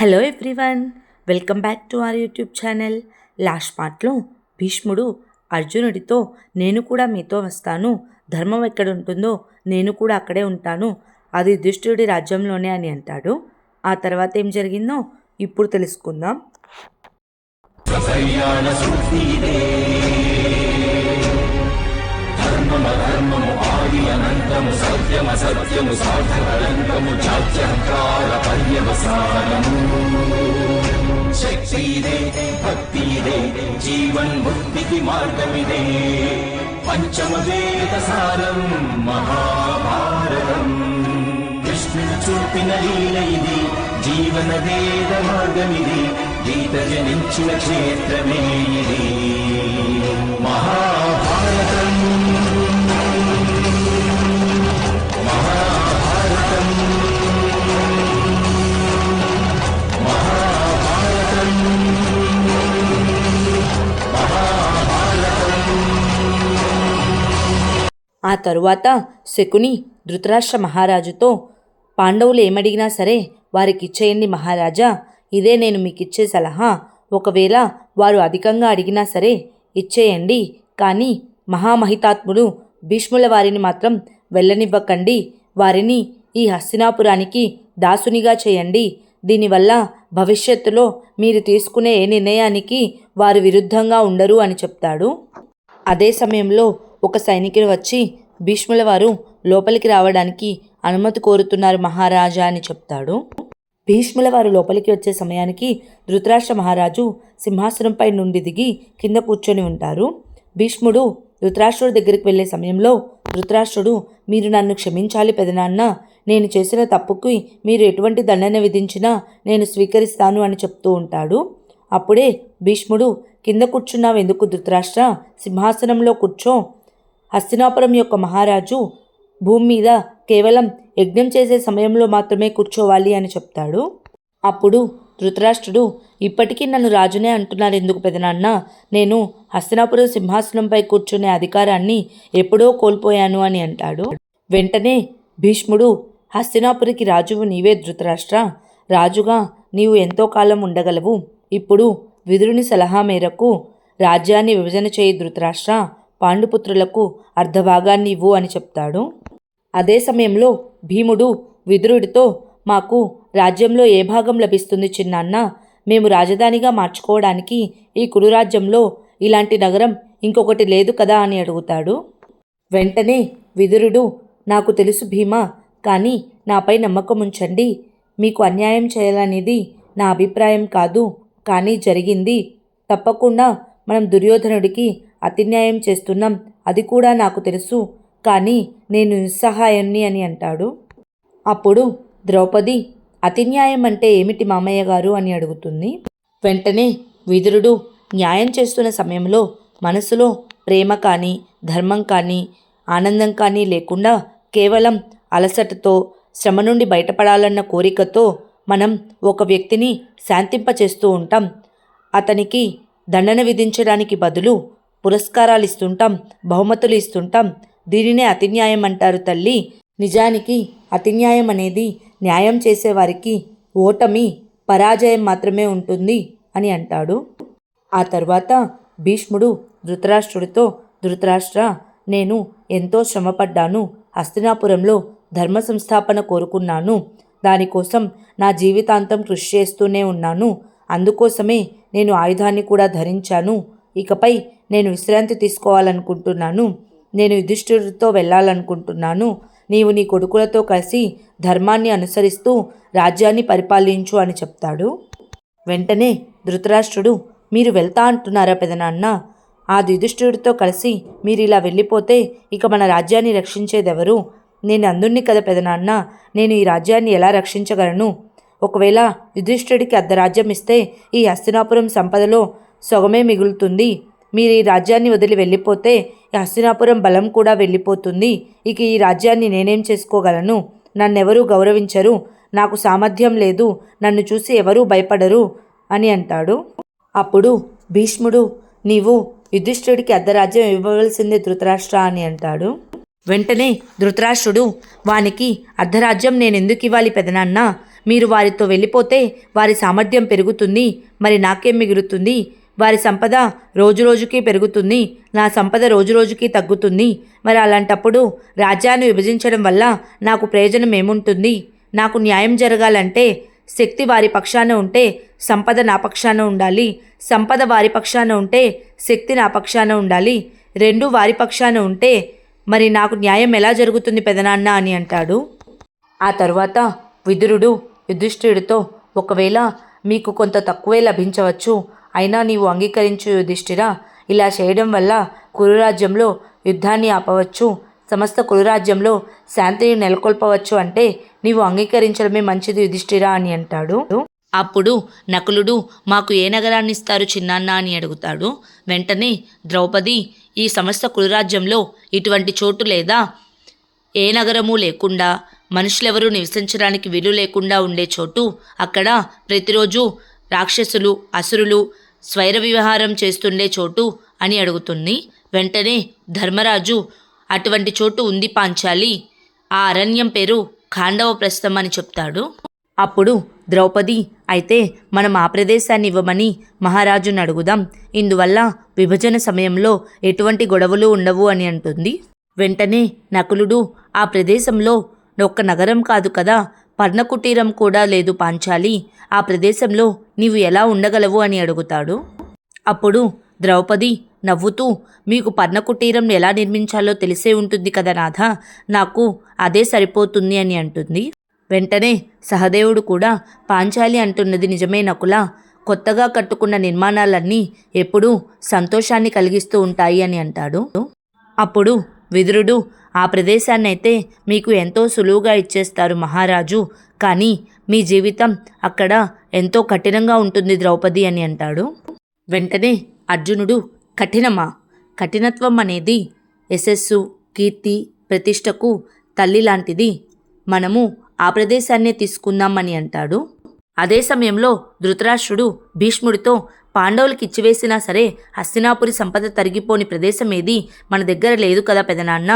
Hello everyone welcome back to our YouTube channel last పార్ట్లో భీష్ముడు అర్జునుడితో నేను కూడా మీతో వస్తాను. ధర్మం ఎక్కడ ఉంటుందో నేను కూడా అక్కడే ఉంటాను. అది దుష్టుడి రాజ్యంలోనే అని అంటాడు. ఆ తర్వాత ఏం జరిగిందో ఇప్పుడు తెలుసుకుందాం. అర్థము సత్యమ సత్యము సార్థకరంగము చాత్యహంకార పర్యవసానము శక్తి ఇదే భక్తి ఇదే జీవన్ ముక్తికి మార్గమిదే. పంచమ వేద సారం మహాభారతం. కృష్ణుడు చూపిన లీల ఇది జీవన వేద మార్గమిది గీత జనించిన క్షేత్రమే ఇది మహాభారతం. ఆ తరువాత శకుని ధృతరాష్ట్ర మహారాజుతో పాండవులు ఏమడిగినా సరే వారికి ఇచ్చేయండి మహారాజా ఇదే నేను మీకు ఇచ్చే సలహా. ఒకవేళ వారు అధికంగా అడిగినా సరే ఇచ్చేయండి. కానీ మహామహితాత్ముడు భీష్ముల వారిని మాత్రం వెళ్ళనివ్వకండి. వారిని ఈ హస్తినాపురానికి దాసునిగా చేయండి. దీనివల్ల భవిష్యత్తులో మీరు తీసుకునే ఏ నిర్ణయానికి వారు విరుద్ధంగా ఉండరు అని చెప్తాడు. అదే సమయంలో ఒక సైనికుడు వచ్చి భీష్ముల వారు లోపలికి రావడానికి అనుమతి కోరుతున్నారు మహారాజా అని చెప్తాడు. భీష్ముల వారు లోపలికి వచ్చే సమయానికి ధృతరాష్ట్ర మహారాజు సింహాసనంపై నుండి దిగి కింద కూర్చొని ఉంటారు. భీష్ముడు ధృతరాష్ట్రుడి దగ్గరికి వెళ్ళే సమయంలో ధృతరాష్ట్రుడు మీరు నన్ను క్షమించాలి పెదనాన్న. నేను చేసిన తప్పుకి మీరు ఎటువంటి దండన విధించినా నేను స్వీకరిస్తాను అని చెప్తూ ఉంటాడు. అప్పుడే భీష్ముడు కింద కూర్చున్నావెందుకు ధృతరాష్ట్ర? సింహాసనంలో కూర్చో. హస్తినాపురం యొక్క మహారాజు భూమి మీద కేవలం యజ్ఞం చేసే సమయంలో మాత్రమే కూర్చోవాలి అని చెప్తాడు. అప్పుడు ధృతరాష్ట్రుడు ఇప్పటికీ నన్ను రాజునే అంటున్నారు ఎందుకు పెదనాన్న? నేను హస్తినాపురం సింహాసనంపై కూర్చునే అధికారాన్ని ఎప్పుడో కోల్పోయాను అని అంటాడు. వెంటనే భీష్ముడు హస్తినాపురికి రాజువు నీవే ధృతరాష్ట్ర. రాజుగా నీవు ఎంతో కాలం ఉండగలవు. ఇప్పుడు విదురుని సలహా మేరకు రాజ్యాన్ని విభజన చేయి ధృతరాష్ట్ర. పాండుపుత్రులకు అర్ధభాగాన్ని ఇవ్వు అని చెప్తాడు. అదే సమయంలో భీముడు విదురుడితో మాకు రాజ్యంలో ఏ భాగం లభిస్తుంది చిన్నాన్న? మేము రాజధానిగా మార్చుకోవడానికి ఈ కురురాజ్యంలో ఇలాంటి నగరం ఇంకొకటి లేదు కదా అని అడుగుతాడు. వెంటనే విదురుడు నాకు తెలుసు భీమా కానీ నాపై నమ్మకం ఉంచండి. మీకు అన్యాయం చేయాలనేది నా అభిప్రాయం కాదు. కానీ జరిగింది. తప్పకుండా మనం దుర్యోధనుడికి అతిన్యాయం చేస్తున్నాం. అది కూడా నాకు తెలుసు. కానీ నేను నిస్సహాయాన్ని అని అంటాడు. అప్పుడు ద్రౌపది అతిన్యాయం అంటే ఏమిటి మామయ్య గారు అని అడుగుతుంది. వెంటనే విదురుడు న్యాయం చేస్తున్న సమయంలో మనసులో ప్రేమ కానీ ధర్మం కానీ ఆనందం కానీ లేకుండా కేవలం అలసటతో శ్రమ నుండి బయటపడాలన్న కోరికతో మనం ఒక వ్యక్తిని శాంతింపచేస్తూ ఉంటాం. అతనికి దండన విధించడానికి బదులు పురస్కారాలు ఇస్తుంటాం బహుమతులు ఇస్తుంటాం. దీనినే అతిన్యాయం అంటారు తల్లి. నిజానికి అతిన్యాయం అనేది న్యాయం చేసేవారికి ఓటమి పరాజయం మాత్రమే ఉంటుంది అని అంటాడు. ఆ తర్వాత భీష్ముడు ధృతరాష్ట్రుడితో ధృతరాష్ట్ర నేను ఎంతో శ్రమపడ్డాను. హస్తినాపురంలో ధర్మ సంస్థాపన కోరుకున్నాను. దానికోసం నా జీవితాంతం కృషి చేస్తూనే ఉన్నాను. అందుకోసమే నేను ఆయుధాన్ని కూడా ధరించాను. ఇకపై నేను విశ్రాంతి తీసుకోవాలనుకుంటున్నాను. నేను యుధిష్ఠిరుడితో వెళ్ళాలనుకుంటున్నాను. నీవు నీ కొడుకులతో కలిసి ధర్మాన్ని అనుసరిస్తూ రాజ్యాన్ని పరిపాలించు అని చెప్తాడు. వెంటనే ధృతరాష్ట్రుడు మీరు వెళ్తా అంటున్నారా పెదనాన్న ఆ యుధిష్ఠిరుడితో కలిసి మీరు ఇలా వెళ్ళిపోతే ఇక మన రాజ్యాన్ని రక్షించేదెవరు? నేను అందుణ్ణి కదా పెదనాన్న నేను ఈ రాజ్యాన్ని ఎలా రక్షించగలను? ఒకవేళ యుధిష్ఠుడికి అర్ధరాజ్యం ఇస్తే ఈ హస్తినాపురం సంపదలో సొగమే మిగులుతుంది. మీరు ఈ రాజ్యాన్ని వదిలి వెళ్ళిపోతే ఈ హస్తినాపురం బలం కూడా వెళ్ళిపోతుంది. ఇక ఈ రాజ్యాన్ని నేనేం చేసుకోగలను? నన్నెవరూ గౌరవించరు. నాకు సామర్థ్యం లేదు. నన్ను చూసి ఎవరూ భయపడరు అని అంటాడు. అప్పుడు భీష్ముడు నీవు యుధిష్ఠుడికి అర్ధరాజ్యం ఇవ్వవలసిందే ధృతరాష్ట్ర అని అంటాడు. వెంటనే ధృతరాష్ట్రుడు వానికి అర్ధరాజ్యం నేను ఎందుకు ఇవ్వాలి పెదనాన్న? మీరు వారితో వెళ్ళిపోతే వారి సామర్థ్యం పెరుగుతుంది మరి నాకేం మిగులుతుంది? వారి సంపద రోజురోజుకి పెరుగుతుంది నా సంపద రోజురోజుకి తగ్గుతుంది. మరి అలాంటప్పుడు రాజ్యాన్ని విభజించడం వల్ల నాకు ప్రయోజనం ఏముంటుంది? నాకు న్యాయం జరగాలంటే శక్తి వారి పక్షాన ఉంటే సంపద నా పక్షాన ఉండాలి సంపద వారి పక్షాన ఉంటే శక్తి నా పక్షాన ఉండాలి రెండు వారి పక్షాన ఉంటే మరి నాకు న్యాయం ఎలా జరుగుతుంది పెదనాన్న అని అంటాడు. ఆ తర్వాత విదురుడు యుధిష్ఠిరుడితో ఒకవేళ మీకు కొంత తక్కువే లభించవచ్చు అయినా నీవు అంగీకరించు యుధిష్ఠిరా. ఇలా చేయడం వల్ల కురురాజ్యంలో యుద్ధాన్ని ఆపవచ్చు సమస్త కురురాజ్యంలో శాంతిని నెలకొల్పవచ్చు అంటే నీవు అంగీకరించడమే మంచిది యుధిష్ఠిరా అని అంటాడు. అప్పుడు నకులుడు మాకు ఏ నగరాన్ని ఇస్తారు చిన్నాన్న అని అడుగుతాడు. వెంటనే ద్రౌపది ఈ సమస్త కులరాజ్యంలో ఇటువంటి చోటు లేదా? ఏ నగరము లేకుండా మనుషులెవరూ నివసించడానికి వీలు లేకుండా ఉండే చోటు అక్కడ ప్రతిరోజు రాక్షసులు అసురులు స్వైర విహారం చేస్తుండే చోటు అని అడుగుతుంది. వెంటనే ధర్మరాజు అటువంటి చోటు ఉంది పాంచాలి. ఆ అరణ్యం పేరు ఖాండవ ప్రస్థం అని చెప్తాడు. అప్పుడు ద్రౌపది అయితే మనం ఆ ప్రదేశాన్ని ఇవ్వమని మహారాజును అడుగుదాం. ఇందువల్ల విభజన సమయంలో ఎటువంటి గొడవలు ఉండవు అని అంటుంది. వెంటనే నకులుడు ఆ ప్రదేశంలో ఒక్క నగరం కాదు కదా పర్ణకుటీరం కూడా లేదు పాంచాలి. ఆ ప్రదేశంలో నీవు ఎలా ఉండగలవు? అని అడుగుతాడు. అప్పుడు ద్రౌపది నవ్వుతూ మీకు పర్ణకుటీరం ఎలా నిర్మించాలో తెలిసే ఉంటుంది కదా నాథ నాకు అదే సరిపోతుంది అని అంటుంది. వెంటనే సహదేవుడు కూడా పాంచాలి అంటున్నది నిజమే నకుల. కొత్తగా కట్టుకున్న నిర్మాణాలన్నీ ఎప్పుడూ సంతోషాన్ని కలిగిస్తూ ఉంటాయి అని అంటాడు. అప్పుడు విదురుడు ఆ ప్రదేశాన్నైతే మీకు ఎంతో సులువుగా ఇచ్చేస్తారు మహారాజు కానీ మీ జీవితం అక్కడ ఎంతో కఠినంగా ఉంటుంది ద్రౌపది అని అంటాడు. వెంటనే అర్జునుడు కఠినమా? కఠినత్వం అనేది యశస్సు కీర్తి ప్రతిష్టకు తల్లి లాంటిది. మనము ఆ ప్రదేశాన్నే తీసుకుందామని అంటాడు. అదే సమయంలో ధృతరాష్ట్రుడు భీష్ముడితో పాండవులకి ఇచ్చివేసినా సరే హస్తినాపురి సంపద తరిగిపోని ప్రదేశం ఏది మన దగ్గర లేదు కదా పెదనాన్న.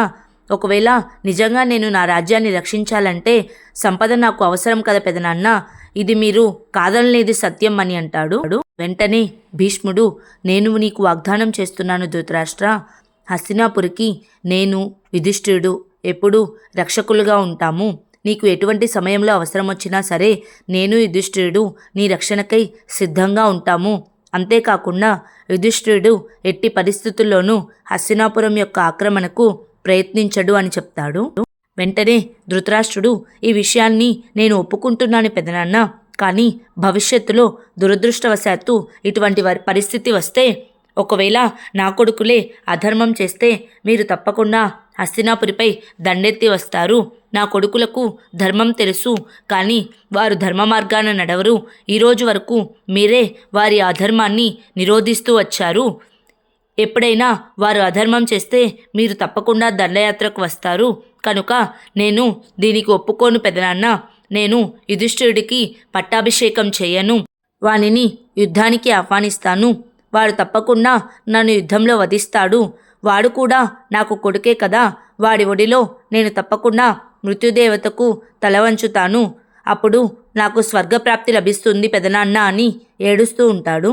ఒకవేళ నిజంగా నేను నా రాజ్యాన్ని రక్షించాలంటే సంపద నాకు అవసరం కదా పెదనాన్న. ఇది మీరు కాదనలేది సత్యం అని అంటాడు. వెంటనే భీష్ముడు నేను నీకు వాగ్దానం చేస్తున్నాను ధృతరాష్ట్ర. హస్తినాపురికి నేను యుధిష్ఠిరుడు ఎప్పుడూ రక్షకులుగా ఉంటాము. నీకు ఎటువంటి సమయంలో అవసరం వచ్చినా సరే నేను యుధిష్ఠిరుడు నీ రక్షణకై సిద్ధంగా ఉంటాము. అంతేకాకుండా యుధిష్ఠిరుడు ఎట్టి పరిస్థితుల్లోనూ హస్తినాపురం యొక్క ఆక్రమణకు ప్రయత్నించడు అని చెప్తాడు. వెంటనే ధృతరాష్ట్రుడు ఈ విషయాన్ని నేను ఒప్పుకుంటున్నాను పెదనాన్న. కానీ భవిష్యత్తులో దురదృష్టవశాత్తు ఇటువంటి పరిస్థితి వస్తే ఒకవేళ నా కొడుకులే అధర్మం చేస్తే మీరు తప్పకుండా హస్తినాపురిపై దండెత్తి వస్తారు. నా కొడుకులకు ధర్మం తెలుసు కానీ వారు ధర్మ మార్గాన నడవరు. ఈరోజు వరకు మీరే వారి అధర్మాన్ని నిరోధిస్తూ వచ్చారు. ఎప్పుడైనా వారు అధర్మం చేస్తే మీరు తప్పకుండా దండయాత్రకు వస్తారు. కనుక నేను దీనికి ఒప్పుకోను పెదనాన్న. నేను యుధిష్ఠిరుడికి పట్టాభిషేకం చేయను. వానిని యుద్ధానికి ఆహ్వానిస్తాను. వాడు తప్పకుండా నన్ను యుద్ధంలో వధిస్తాడు. వాడు కూడా నాకు కొడుకే కదా. వాడి ఒడిలో నేను తప్పకుండా మృత్యుదేవతకు తల వంచుతాను. అప్పుడు నాకు స్వర్గప్రాప్తి లభిస్తుంది పెదనాన్న అని ఏడుస్తూ ఉంటాడు.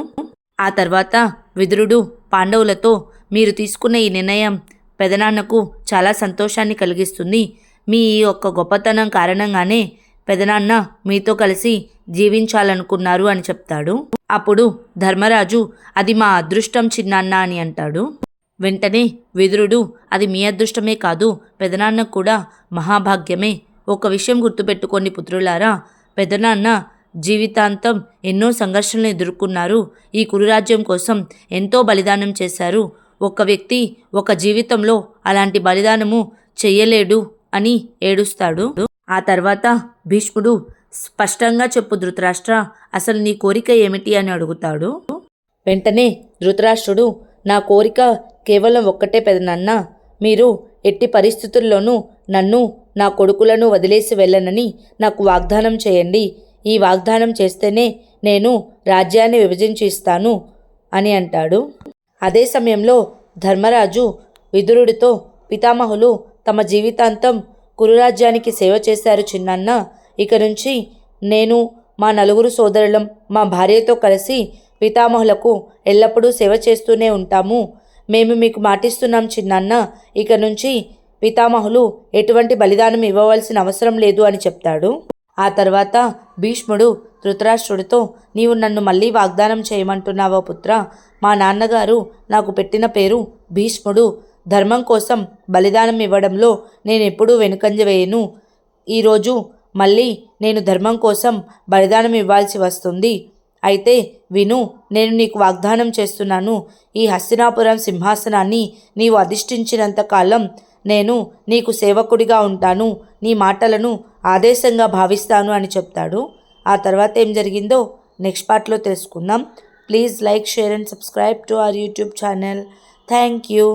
ఆ తర్వాత విదురుడు పాండవులతో మీరు తీసుకున్న ఈ నిర్ణయం పెదనాన్నకు చాలా సంతోషాన్ని కలిగిస్తుంది. మీ ఈ యొక్క గొప్పతనం కారణంగానే పెదనాన్న మీతో కలిసి జీవించాలనుకున్నారు అని చెప్తాడు. అప్పుడు ధర్మరాజు అది మా అదృష్టం చిన్నాన్న అని అంటాడు. వెంటనే విదురుడు అది మీ అదృష్టమే కాదు పెదనాన్న కూడా మహాభాగ్యమే. ఒక విషయం గుర్తుపెట్టుకోండి పుత్రులారా. పెదనాన్న జీవితాంతం ఎన్నో సంఘర్షణలు ఎదుర్కొన్నారు. ఈ కురురాజ్యం కోసం ఎంతో బలిదానం చేశారు. ఒక వ్యక్తి ఒక జీవితంలో అలాంటి బలిదానము చెయ్యలేడు అని ఏడుస్తాడు. ఆ తర్వాత భీష్ముడు స్పష్టంగా చెప్పు ధృతరాష్ట్ర అసలు నీ కోరిక ఏమిటి? అని అడుగుతాడు. వెంటనే ధృతరాష్ట్రుడు నా కోరిక కేవలం ఒక్కటే పెదనాన్న మీరు ఎట్టి పరిస్థితుల్లోనూ నన్ను నా కొడుకులను వదిలేసి వెళ్ళనని నాకు వాగ్దానం చేయండి. ఈ వాగ్దానం చేస్తేనే నేను రాజ్యాన్ని విభజించి ఇస్తాను అని అంటాడు. అదే సమయంలో ధర్మరాజు విదురుడితో పితామహులు తమ జీవితాంతం కురురాజ్యానికి సేవ చేశారు చిన్నన్న. ఇక నుంచి నేను మా నలుగురు సోదరులం మా భార్యతో కలిసి పితామహులకు ఎల్లప్పుడూ సేవ చేస్తూనే ఉంటాము. మేము మీకు మాటిస్తున్నాం చిన్నాన్న. ఇక నుంచి పితామహులు ఎటువంటి బలిదానం ఇవ్వవలసిన అవసరం లేదు అని చెప్తాడు. ఆ తర్వాత భీష్ముడు ధృతరాష్ట్రుడితో నీవు నన్ను మళ్ళీ వాగ్దానం చేయమంటున్నావో పుత్ర? మా నాన్నగారు నాకు పెట్టిన పేరు భీష్ముడు. ధర్మం కోసం బలిదానం ఇవ్వడంలో నేను ఎప్పుడూ వెనుకంజ వేయను. ఈరోజు మళ్ళీ నేను ధర్మం కోసం బలిదానం ఇవ్వాల్సి వస్తుంది. అయితే విను నేను నీకు వాగ్దానం చేస్తున్నాను. ఈ హస్తినాపురం సింహాసనాన్ని నీవు అధిష్ఠించినంత కాలం నేను నీకు సేవకుడిగా ఉంటాను. నీ మాటలను ఆదేశంగా భావిస్తాను అని చెప్తాడు. ఆ తర్వాత ఏం జరిగిందో నెక్స్ట్ పార్ట్లో తెలుసుకుందాం. Please like share and subscribe to our YouTube channel. Thank you.